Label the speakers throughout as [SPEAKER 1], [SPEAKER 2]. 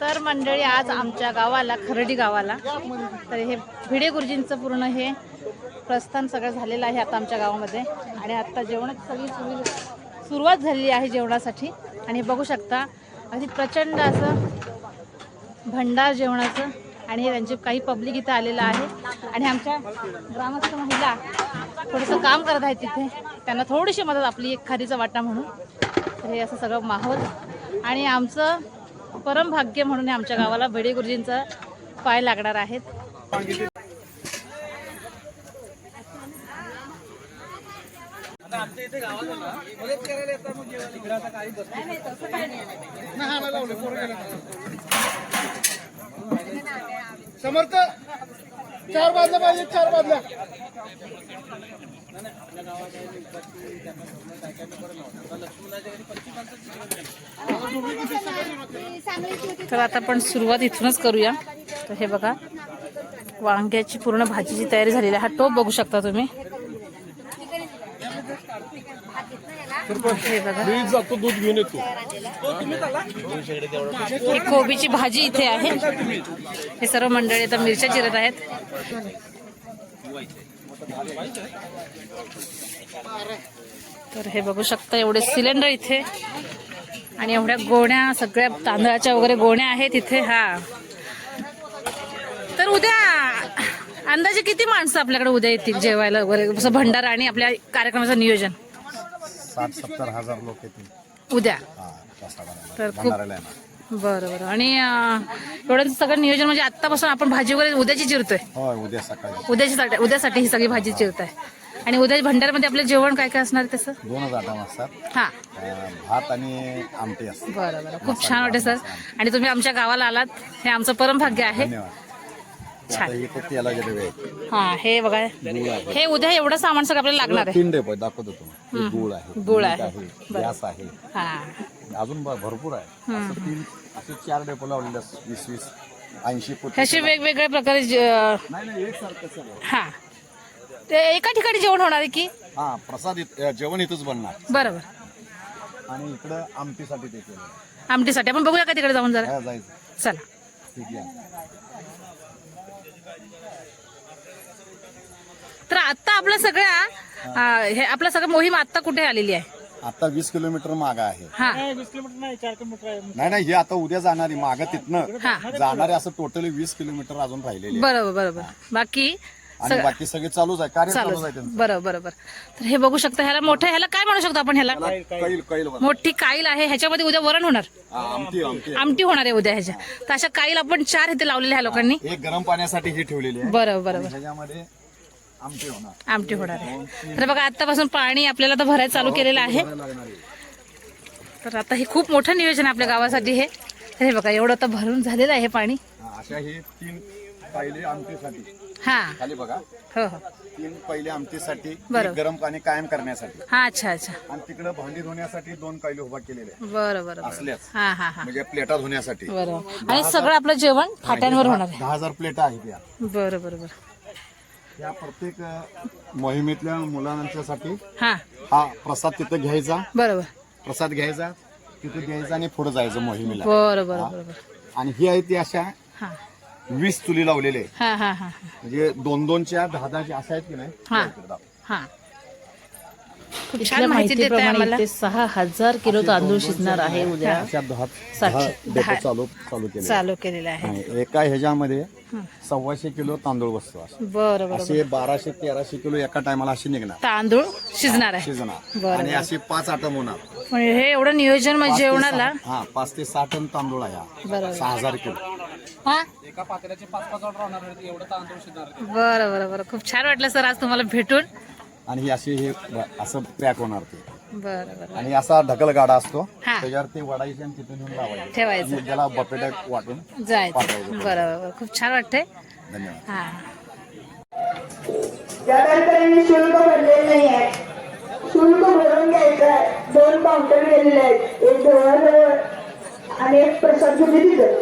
[SPEAKER 1] तर मंडळी आज आमच्या गावाला खरडी गावाला तर हे भिडे गुरुजींचं पूर्ण हे प्रस्थान सगळं झालेलं आहे आता आमच्या गावामध्ये. आणि आता जेवणाची सगळी सुरू सुरुवात झालेली आहे जेवणासाठी. आणि हे बघू शकता अगदी प्रचंड असं भंडार जेवणाचं आणि हे त्यांचे काही पब्लिक इथं आलेलं आहे. आणि आमच्या ग्रामस्थ महिला थोडंसं काम करत आहेत तिथे. त्यांना थोडीशी मदत आपली एक खारीचा वाटा म्हणून. तर हे असं सगळं माहोल आणि आमचं परम भाग्य म्हणून आमच्या गावाला भडे गुरुजींचा पाय लागणार आहेत.
[SPEAKER 2] समर्थ चार बाजल्या पाहिजे चार बाजल्या
[SPEAKER 1] तर आता आपण सुरुवात इथूनच करूया. तर हे बघा वांग्याची पूर्ण भाजीची तयारी झालेली आहे. हा टोप बघू शकता तुम्ही. हे बघा.
[SPEAKER 2] मी जातो दूध घेऊन येतो.
[SPEAKER 1] ही कोबीची भाजी इथे आहे. हे सर्व मंडळी आता मिरच्या चिरत आहेत. तर हे बघू शकता एवढे सिलेंडर इथे. आणि एवढ्या गोण्या सगळ्या तांदळाच्या वगैरे गोण्या आहेत इथे हा. तर उद्या अंदाजे किती माणसं आपल्याकडे उद्या येतील जेवायला वगैरे? असं भंडारा आणि आपल्या कार्यक्रमाचं नियोजन.
[SPEAKER 2] साठ सत्तर हजार लोक येतील.
[SPEAKER 1] उद्या. तर खूप. बरं बरं. आणि अं, एवढं सगळं नियोजन म्हणजे आतापासून आपण भाजी वगैरे उद्याची चिरतोय.
[SPEAKER 2] होय उद्या सकाळी.
[SPEAKER 1] उद्यासाठी ही सगळी भाजी चिरताय. आणि उद्या भंडारमध्ये आपलं जेवण काय काय असणार तसं?
[SPEAKER 2] दोनच आटम असतात
[SPEAKER 1] हा.
[SPEAKER 2] अं, भात आणि आमटी असते.
[SPEAKER 1] बरं बरं. खूप छान वाटते सर. आणि तुम्ही आमच्या गावाला आलात. हे आमचं परम भाग्य आहे.
[SPEAKER 2] धन्यवाद.
[SPEAKER 1] छान.
[SPEAKER 2] आता इथे तेला गेले वेळ.
[SPEAKER 1] हा हे बघा. हे उद्या एवढं सामान सगळं आपल्याला लागणार आहे.
[SPEAKER 2] तीन डेपो दाखवतो तुम्ही गुळ आहे.
[SPEAKER 1] गुळ
[SPEAKER 2] मीठ
[SPEAKER 1] आहे.
[SPEAKER 2] गॅस आहे.
[SPEAKER 1] हा.
[SPEAKER 2] अजून ब- भरपूर आहे. असं तीन असे चार डेपो लावलेले असतात. वीस वीस ऐंशी फूट
[SPEAKER 1] ह्याचे वेगवेगळ्या प्रकारे जे-
[SPEAKER 2] नाही नाही एकसारखं सगळं.
[SPEAKER 1] हा. ते एका ठिकाणी जेवण होणार आहे की?
[SPEAKER 2] हा प्रसाद अं, जेवण इथंच बनणार.
[SPEAKER 1] बरोबर.
[SPEAKER 2] आणि इकडं आमटीसाठी ते केलं
[SPEAKER 1] आमटीसाठी. आपण बघूया का तिकडे जाऊन जरा?
[SPEAKER 2] काय जायचं.
[SPEAKER 1] चला.
[SPEAKER 2] ठीक आहे.
[SPEAKER 1] तर आता आपलं सगळ्या अं, हे आपलं सगळं मोहीम आता कुठे आलेली आहे?
[SPEAKER 2] आता वीस किलोमीटर माग आहे.
[SPEAKER 1] हा.
[SPEAKER 2] नाही नाही हे आता उद्या जाणारी माग तिथनं
[SPEAKER 1] हा.
[SPEAKER 2] जाणारे असं टोटली वीस किलोमीटर अजून राहिलेले आहे.
[SPEAKER 1] बरोबर बरोबर. बाकी
[SPEAKER 2] आणि बाकी सगळे चालूच आहे. कार्य
[SPEAKER 1] चालू
[SPEAKER 2] चालूच आहे त्यांचं.
[SPEAKER 1] बरोबर बरोबर. तर हे बघू शकता ह्याला मोठं ह्याला काय म्हणू शकतो आपण ह्याला?
[SPEAKER 2] त्याला कैल कैल बनव.
[SPEAKER 1] मोठी काईल आहे. ह्याच्यामध्ये उद्या वरण होणार.
[SPEAKER 2] हा, आमटी आमटी.
[SPEAKER 1] आमटी होणार आहे उद्या ह्याच्या. तर अशा काईल आपण चार इथे लावलेल्या ह्या लोकांनी.
[SPEAKER 2] गरम पाण्यासाठी ही ठेवलेली आहे.
[SPEAKER 1] बरोबर बरोबर.
[SPEAKER 2] ह्याच्यामध्ये आमटी होणार.
[SPEAKER 1] आमटी होणार आहे. तर बघा आतापासून पाणी आपल्याला आता भरायला चालू केलेलं आहे.
[SPEAKER 2] आहे.
[SPEAKER 1] तर आता हे खूप मोठं नियोजन आहे आपल्या गावासाठी हे. तर हे बघा एवढं आता भरून झालेलं आहे हे पाणी.
[SPEAKER 2] हा, अशा हे तीन पहिले आमटीसाठी.
[SPEAKER 1] हा.
[SPEAKER 2] बघा.
[SPEAKER 1] हो हो.
[SPEAKER 2] तीन पहिले आमटीसाठी एक
[SPEAKER 1] बरोबर.
[SPEAKER 2] गरम पाणी कायम करण्यासाठी.
[SPEAKER 1] हा अच्छा अच्छा.
[SPEAKER 2] आणि तिकडे भांडी धुण्यासाठी दोन कैले उभा केलेले आहे
[SPEAKER 1] बरं बरं बरं.
[SPEAKER 2] असल्याच.
[SPEAKER 1] हा हा हा.
[SPEAKER 2] म्हणजे प्लेटा धुण्यासाठी.
[SPEAKER 1] बरोबर आणि सगळं आपलं जेवण फाट्यांवर होणार आहे.
[SPEAKER 2] दहा हजार प्लेटा आहेत या.
[SPEAKER 1] बरं बरं बरं.
[SPEAKER 2] या प्रत्येक मोहिमेतल्या मुलांच्यासाठी
[SPEAKER 1] हा.
[SPEAKER 2] हा प्रसाद तिथं घ्यायचा.
[SPEAKER 1] बरोबर.
[SPEAKER 2] प्रसाद घ्यायचा तिथे घ्यायचा आणि पुढे जायचं मोहिमेला.
[SPEAKER 1] बरं बरं बरं बरं
[SPEAKER 2] आणि ही आहे ती अशा
[SPEAKER 1] हा.
[SPEAKER 2] वीस चुली लावलेले आहे.
[SPEAKER 1] हा हा हा
[SPEAKER 2] म्हणजे दोन दोनच्या दहा दहाच्या अशा आहेत की नाही
[SPEAKER 1] हा. हा. खूप छान माहिती देत आहे आम्हाला.
[SPEAKER 3] सहा हजार किलो तांदूळ शिजणार आहे उद्या.
[SPEAKER 2] चालू चालू केले
[SPEAKER 1] चालू केलेलं आहे
[SPEAKER 2] आणि एका ह्याच्यामध्ये सव्वाशे किलो तांदूळ बसतो असं.
[SPEAKER 1] बरं बरं
[SPEAKER 2] असे बाराशे तेराशे किलो एका टायमाला अशी निघणार.
[SPEAKER 1] तांदूळ शिजणार आहे.
[SPEAKER 2] शिजणार.
[SPEAKER 1] बरं,
[SPEAKER 2] आणि असे पाच आटम होणार.
[SPEAKER 1] म्हणजे हे एवढं नियोजन म्हणजे
[SPEAKER 2] पाच ते
[SPEAKER 1] जेवणाला?
[SPEAKER 2] सहा- हा पाच ते सहा टन तांदूळ आहे हा.
[SPEAKER 1] बरोबर.
[SPEAKER 2] सहा हजार किलो.
[SPEAKER 1] हा? बरं बरं बरं. खूप छान वाटलं सर आज तुम्हाला भेटून.
[SPEAKER 2] आणि हे असे हे असं पॅक होणार ते.
[SPEAKER 1] बरं बरं.
[SPEAKER 2] आणि असा ढकल गाडा असतो
[SPEAKER 1] हा.
[SPEAKER 2] त्याच्यावर ते वडायचे आणि तिथून नेऊन लावायचे.
[SPEAKER 1] ठेवायचं.
[SPEAKER 2] आणि त्याला बपेट वाटून
[SPEAKER 1] जायचं. बरं. खूप छान वाटतंय.
[SPEAKER 2] धन्यवाद.
[SPEAKER 1] हा.
[SPEAKER 4] शुल्क भरलेलं नाही आहे. शुल्क भरून घ्यायचं आहे. दोन काउंटर गेलेले आहेत. एक जवळजवळ आणि एक प्रसाद घेतली तिथं.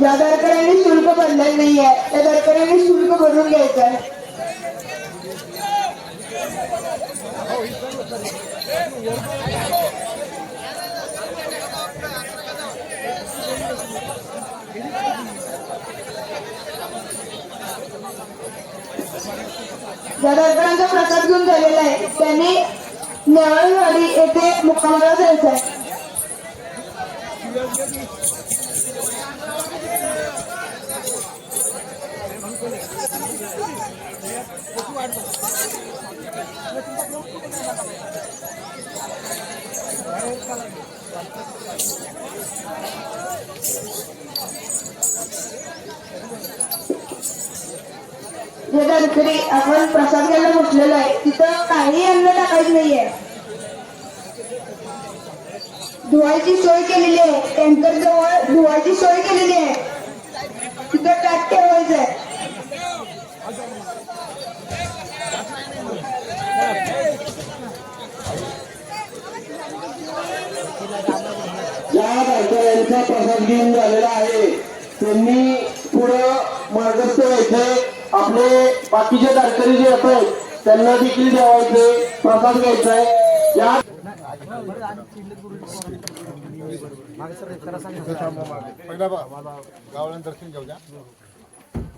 [SPEAKER 4] ज्या दरकऱ्यांनी शुल्क भरलेलं नाहीये त्या शुल्क भरून घ्यायचं आहे ज्या दरकऱ्यांचा प्रसाद घेऊन झालेला आहे. त्यांनी नेवाळीवाडी येथे मुक्कामाला जायचं आहे. जे दरकरी आपण प्रसाद घ्यायला म्हटलेलं आहे. तिथं काही अन्न टाकायचं नाहीये. धुवायची सोय केलेली आहे. टँकर जवळ धुवायची सोय केलेली आहे. तिथं टॅक ठेवायचं आहे.
[SPEAKER 5] ज्या गाडकऱ्यांचा प्रसाद घेऊन झालेला आहे. त्यांनी पुढं मार्गस्थ व्हायचं आपले बाकीचे गाडकरी जे आहेत त्यांना देखील द्यावायचे प्रसाद घ्यायचा आहे. या
[SPEAKER 2] पहिला गावाला दर्शन घेऊ द्या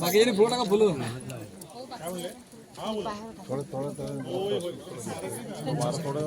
[SPEAKER 2] बाकी फुलं टाका फुलं थोडं थोडं थोडं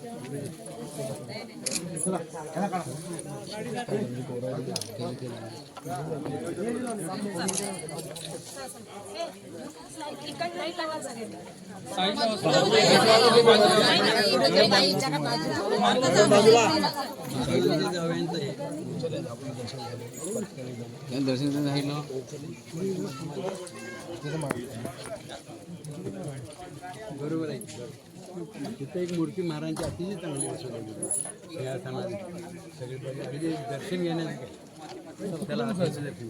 [SPEAKER 2] दर्शन कार्यकरी
[SPEAKER 6] बरोबर आहे तिथं एक मूर्ती महाराजांची अतिशय चांगली बसवलेली सिंहासनात सगळे म्हणजे दर्शन घेण्यासाठी त्याला असायचं दर्शन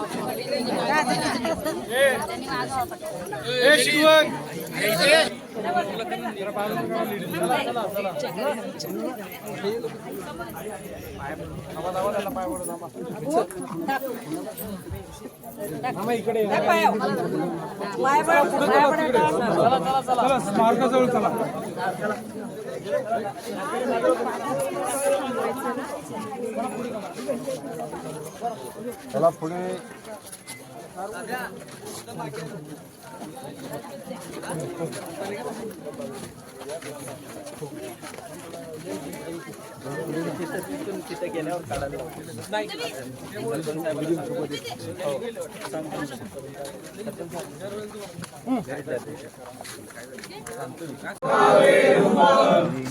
[SPEAKER 6] आपलीच बाजूला आपल्याच बाजूला
[SPEAKER 7] ए शिकवण
[SPEAKER 2] त्याला पुढे
[SPEAKER 7] तिथं गेल्यावर काढायला नाही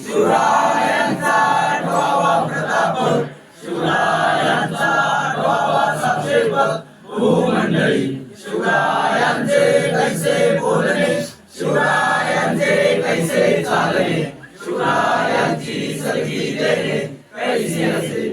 [SPEAKER 7] शिवरायांचा प्रताप. शिवरायांचा मंडळी शिवरायांचे कैसे बोलणे शिवरायांचे कैसे चालणे शिवरायांची सगळी देणे कैसे असे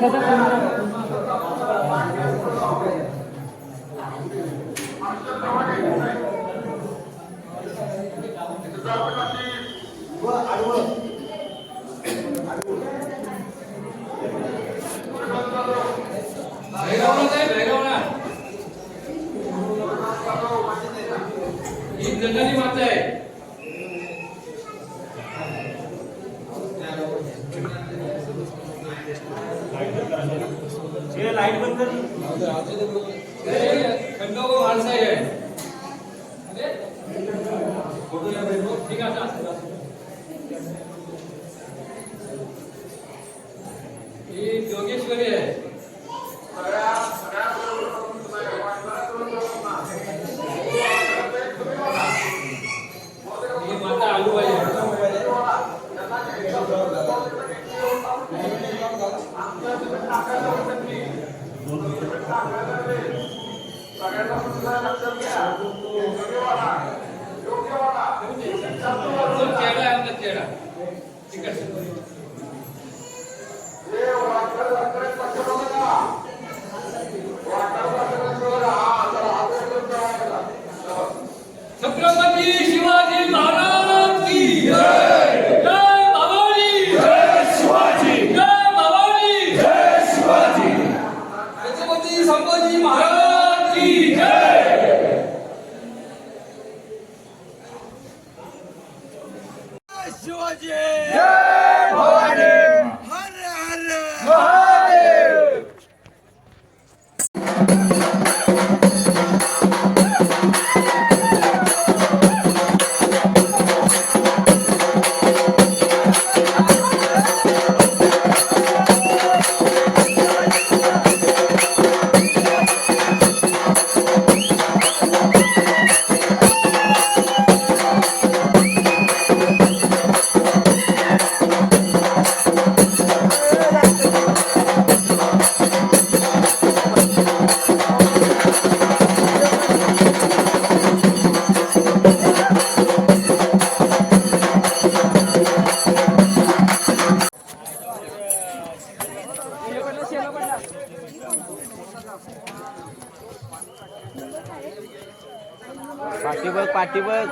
[SPEAKER 7] 方だと思います。ঠিক আছে manera.
[SPEAKER 2] पाठी बघ पाठी बघ